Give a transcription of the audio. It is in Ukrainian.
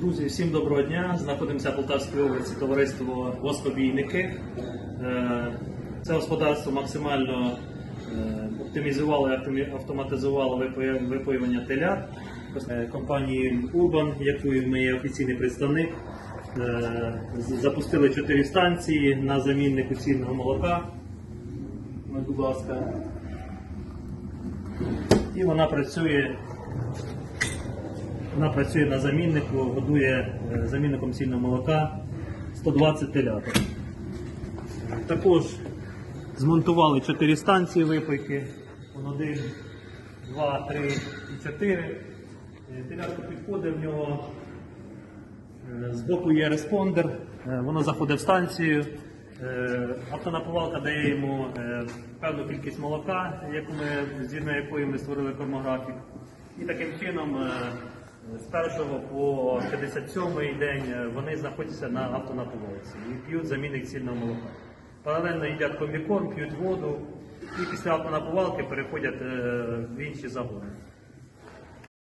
Друзі, всім доброго дня. Знаходимося в Полтавській області товариство Воскобійники. Е, Це господарство максимально е, оптимізувало і автоматизувало випоювання телят Е, компанії Urban, якою ми є офіційний представник. Запустили чотири станції на замінник усільного молока. Будь ласка. І вона працює вона працює на заміннику, годує е, замінником сільного молока 120 теляток. Також змонтували 4 станції випайки. Вон 1, 2, 3 і 4. Телятко підходить в нього. Е, Збоку є респондер, е, воно заходить в станцію. Е, Автонапувалка дає йому е, певну кількість молока, яку згідно якої ми створили кормографік. І таким чином е, з 1 по 57 день е, вони знаходяться на автонапувалці і п'ють замінник цільного молока. Паралельно їдять комбікорм, п'ють воду і після автонапувалки переходять е, в інші загони.